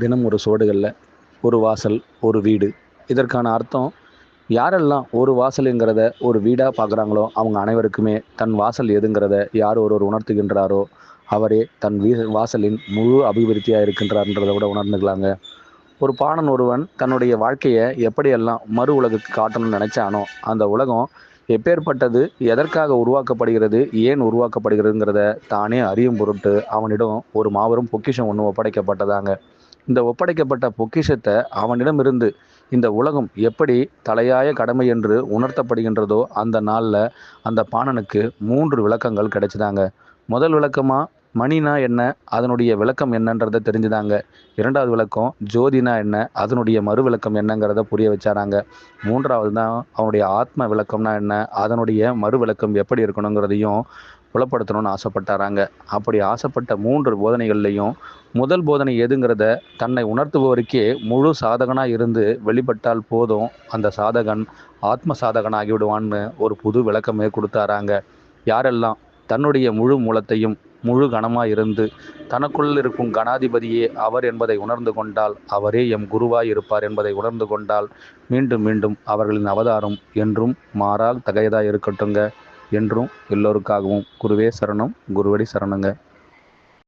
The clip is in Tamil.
தினம் ஒரு சுவடுகளில் ஒரு வாசல் ஒரு வீடு. இதற்கான அர்த்தம் யாரெல்லாம் ஒரு வாசலுங்கிறத ஒரு வீடாக பார்க்குறாங்களோ அவங்க அனைவருக்குமே தன் வாசல் எதுங்கிறத யார் ஒருவர் உணர்த்துகின்றாரோ அவரே தன் வீ வாசலின் முழு அபிவிருத்தியாக இருக்கின்றார்ன்றதை கூட உணர்ந்துக்கலாங்க. ஒரு பாணன் ஒருவன் தன்னுடைய வாழ்க்கையை எப்படியெல்லாம் மறு உலகுக்கு காட்டணும்னு நினச்சானோ அந்த உலகம் எப்பேற்பட்டது எதற்காக உருவாக்கப்படுகிறது ஏன் உருவாக்கப்படுகிறதுங்கிறத தானே அறியும் பொருட்டு அவனிடம் ஒரு மாபெரும் பொக்கிஷம் ஒன்று ஒப்படைக்கப்பட்டதாங்க. இந்த ஒப்படைக்கப்பட்ட பொக்கிஷத்தை அவனிடமிருந்து இந்த உலகம் எப்படி தலையாய கடமை என்று உணர்த்தப்படுகின்றதோ அந்த நாளில் அந்த பாணனுக்கு மூன்று விளக்கங்கள் கிடைச்சிதாங்க. முதல் விளக்கமாக மணினா என்ன அதனுடைய விளக்கம் என்னன்றதை தெரிஞ்சுதாங்க. இரண்டாவது விளக்கம் ஜோதினா என்ன அதனுடைய மறு விளக்கம் என்னங்கிறத புரிய வச்சாராங்க. மூன்றாவது தான் அவனுடைய ஆத்ம விளக்கம்னா என்ன அதனுடைய மறு விளக்கம் எப்படி இருக்கணுங்கிறதையும் புலப்படுத்தணும்னு ஆசைப்பட்டாராங்க. அப்படி ஆசைப்பட்ட மூன்று போதனைகள்லையும் முதல் போதனை எதுங்கிறத தன்னை உணர்த்துபவருக்கே முழு சாதகனாக இருந்து வெளிப்பட்டால் போதும். அந்த சாதகன் ஆத்ம சாதகன் ஆகிவிடுவான்னு ஒரு புது விளக்கமே கொடுத்தாராங்க. யாரெல்லாம் தன்னுடைய முழு மூலத்தையும் முழு கணமாக இருந்து தனக்குள் இருக்கும் கணாதிபதியே அவர் என்பதை உணர்ந்து கொண்டால் அவரே எம் குருவாய் இருப்பார் என்பதை உணர்ந்து கொண்டால் மீண்டும் மீண்டும் அவர்களின் அவதாரம் என்றும் மாறால் தகையதாக இருக்கட்டுங்க என்றும் எல்லோருக்காகவும் குருவே சரணம் குருவடி சரணங்க.